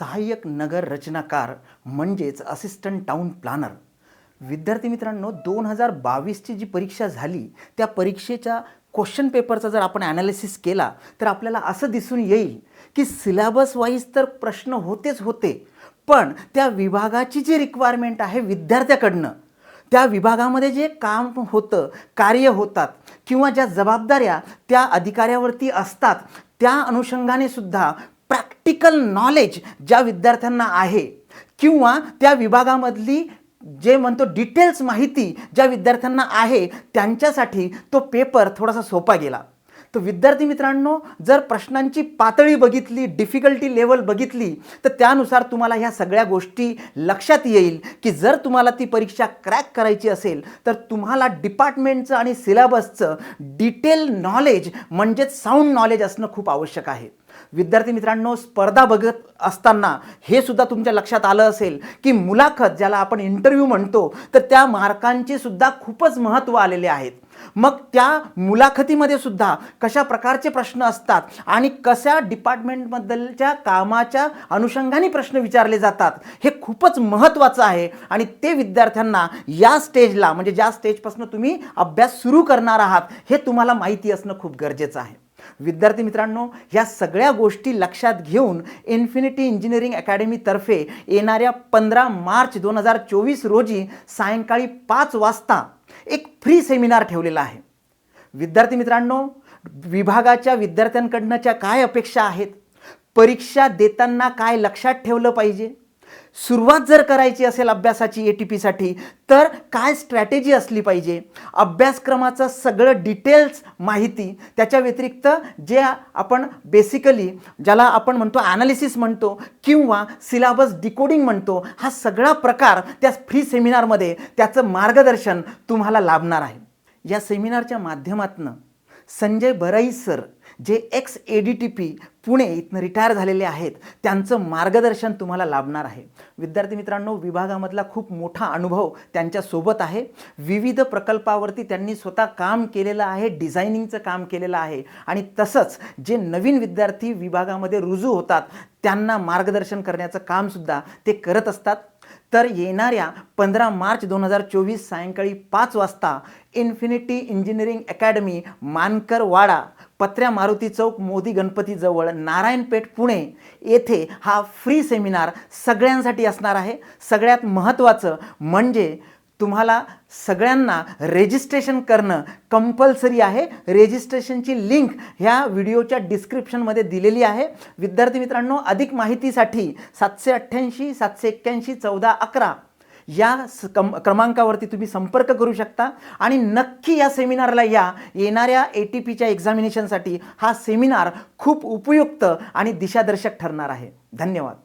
सहाय्यक नगर रचनाकार म्हणजेच असिस्टंट टाऊन प्लॅनर विद्यार्थी मित्रांनो दोन हजार बावीसची जी परीक्षा झाली त्या परीक्षेच्या क्वेश्चन पेपरचा जर आपण ॲनालिसिस केला तर आपल्याला असं दिसून येईल की सिलेबस वाईज तर प्रश्न होतेच होते पण त्या विभागाची जी रिक्वायरमेंट आहे विद्यार्थ्याकडनं त्या विभागामध्ये जे काम होतं कार्य होतात किंवा ज्या जबाबदाऱ्या त्या अधिकाऱ्यावरती असतात त्या अनुषंगाने सुद्धा प्रॅक्टिकल नॉलेज ज्या विद्यार्थ्यांना आहे किंवा त्या विभागामधली जे म्हणतो डिटेल्स माहिती ज्या विद्यार्थ्यांना आहे त्यांच्यासाठी तो पेपर थोडासा सोपा गेला. तर विद्यार्थी मित्रांनो जर प्रश्नांची पातळी बघितली डिफिकल्टी लेवल बघितली तर त्यानुसार तुम्हाला ह्या सगळ्या गोष्टी लक्षात येईल की जर तुम्हाला ती परीक्षा क्रॅक करायची असेल तर तुम्हाला डिपार्टमेंटचं आणि सिलेबसचं डिटेल नॉलेज म्हणजेच साऊंड नॉलेज असणं खूप आवश्यक आहे. विद्यार्थी मित्रांनो स्पर्धा बघत असताना हे सुद्धा तुमच्या लक्षात आलं असेल की मुलाखत ज्याला आपण इंटरव्ह्यू म्हणतो तर त्या मार्कांचे सुद्धा खूपच महत्त्व आलेले आहेत. मग त्या मुलाखतीमध्ये सुद्धा कशा प्रकारचे प्रश्न असतात आणि कशा डिपार्टमेंटबद्दलच्या कामाच्या अनुषंगाने प्रश्न विचारले जातात हे खूपच महत्त्वाचं आहे. आणि ते विद्यार्थ्यांना या स्टेजला म्हणजे ज्या स्टेजपासून तुम्ही अभ्यास सुरू करणार आहात हे तुम्हाला माहिती असणं खूप गरजेचं आहे. विद्यार्थी मित्रांनो ह्या सगळ्या गोष्टी लक्षात घेऊन इन्फिनिटी इंजिनिअरिंग अकॅडमीतर्फे येणाऱ्या पंधरा मार्च दोन हजार चोवीस रोजी सायंकाळी पाच वाजता एक फ्री सेमिनार ठेवलेला आहे. विद्यार्थी मित्रांनो विभागाच्या विद्यार्थ्यांकडनंच्या काय अपेक्षा आहेत परीक्षा देताना काय लक्षात ठेवलं पाहिजे सुरुवात जर करायची असेल अभ्यासाची ए टी पीसाठी तर काय स्ट्रॅटेजी असली पाहिजे? अभ्यासक्रमाचं सगळं डिटेल्स माहिती त्याच्या व्यतिरिक्त जे आपण बेसिकली ज्याला आपण म्हणतो ॲनालिसिस म्हणतो किंवा सिलेबस डिकोडिंग म्हणतो हा सगळा प्रकार त्या फ्री सेमिनारमध्ये त्याचं मार्गदर्शन तुम्हाला लाभणार आहे. या सेमिनारच्या माध्यमातून संजय बराई सर जे ex A D T P Pune इथनं रिटायर झालेले आहेत त्यांचं मार्गदर्शन तुम्हाला लाभणार आहे. विद्यार्थी मित्रांनो विभागामधला खूप मोठा अनुभव त्यांच्यासोबत आहे. विविध प्रकल्पावरती त्यांनी स्वतः काम केलेलं आहे डिझायनिंगचं काम केलेलं आहे. आणि तसंच जे नवीन विद्यार्थी विभागामध्ये रुजू होतात त्यांना मार्गदर्शन करण्याचं कामसुद्धा ते करत असतात. तर येणाऱ्या पंधरा मार्च दोन हजार चोवीस सायंकाळी पाच वाजता infinity engineering academy Mankar Wada Patrya Maruti chowk Modi गणपतीजवळ Narayanpeth Pune येथे हा फ्री सेमिनार सगळ्यांसाठी असणार आहे. सगळ्यात महत्त्वाचं म्हणजे तुम्हाला सगळ्यांना रेजिस्ट्रेशन करणं कंपल्सरी आहे. रेजिस्ट्रेशनची लिंक ह्या व्हिडिओच्या डिस्क्रिप्शनमध्ये दिलेली आहे. विद्यार्थी मित्रांनो अधिक माहितीसाठी सातशे अठ्ठ्याऐंशी सातशे एक्क्याऐंशी चौदा अकरा या स कम क्रमांकावरती तुम्ही संपर्क करू शकता. आणि नक्की या सेमिनारला या. येणाऱ्या ए टी पीच्या एक्झामिनेशनसाठी हा सेमिनार खूप उपयुक्त आणि दिशादर्शक ठरणार आहे. धन्यवाद.